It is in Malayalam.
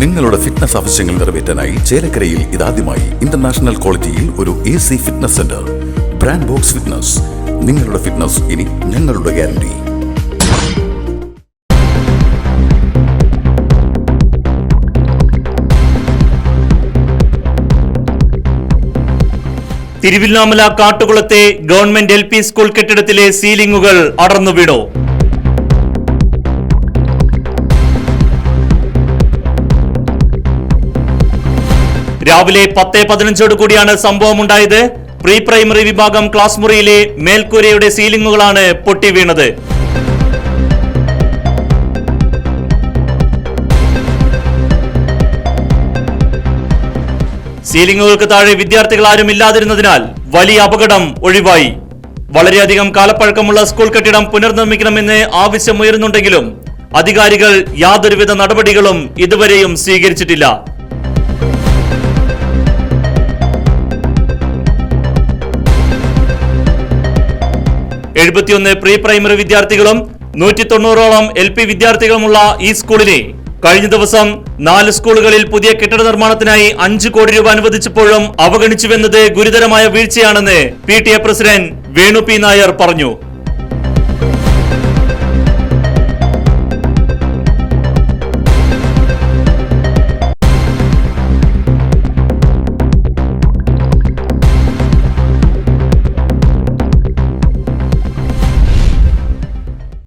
നിങ്ങളുടെ ഫിറ്റ്നസ് ആവശ്യങ്ങൾ നിറവേറ്റാനായി ചേലക്കരയിൽ ഇതാദ്യമായി ഇന്റർനാഷണൽ ക്വാളിറ്റിയിൽ ഒരു A C fitness centre brand box fitness നിങ്ങളുടെ ഫിറ്റ്നസ് ഇനി ഞങ്ങളുടെ ഗ്യാരണ്ടി തിരുവില്ലാമല കാട്ടുകുളത്തെ ഗവൺമെന്റ് എൽ സ്കൂൾ കെട്ടിടത്തിലെ സീലിംഗുകൾ അടർന്നു വീണു രാവിലെ പത്ത് പതിനഞ്ചോട് കൂടിയാണ് സംഭവം ഉണ്ടായത്. പ്രീ പ്രൈമറി വിഭാഗം ക്ലാസ് മുറിയിലെ മേൽക്കൂരയുടെ സീലിംഗുകളാണ് പൊട്ടി വീണത്. സീലിംഗുകൾക്ക് താഴെ വിദ്യാർത്ഥികൾ ആരും ഇല്ലാതിരുന്നതിനാൽ വലിയ അപകടം ഒഴിവായി. വളരെയധികം കാലപ്പഴക്കമുള്ള സ്കൂൾ കെട്ടിടം പുനർനിർമ്മിക്കണമെന്ന് ആവശ്യമുയരുന്നുണ്ടെങ്കിലും അധികാരികൾ യാതൊരുവിധ നടപടികളും ഇതുവരെയും സ്വീകരിച്ചിട്ടില്ല. എഴുപത്തിയൊന്ന് പ്രീ പ്രൈമറി വിദ്യാർത്ഥികളും നൂറ്റി തൊണ്ണൂറോളം എൽ പി വിദ്യാർത്ഥികളുമുള്ള ഈ സ്കൂളിനെ കഴിഞ്ഞ ദിവസം നാല് സ്കൂളുകളിൽ പുതിയ കെട്ടിട നിർമ്മാണത്തിനായി അഞ്ചു കോടി രൂപ അനുവദിച്ചപ്പോഴും അവഗണിച്ചുവെന്നത് ഗുരുതരമായ വീഴ്ചയാണെന്ന് P T A president Venu P Nair പറഞ്ഞു.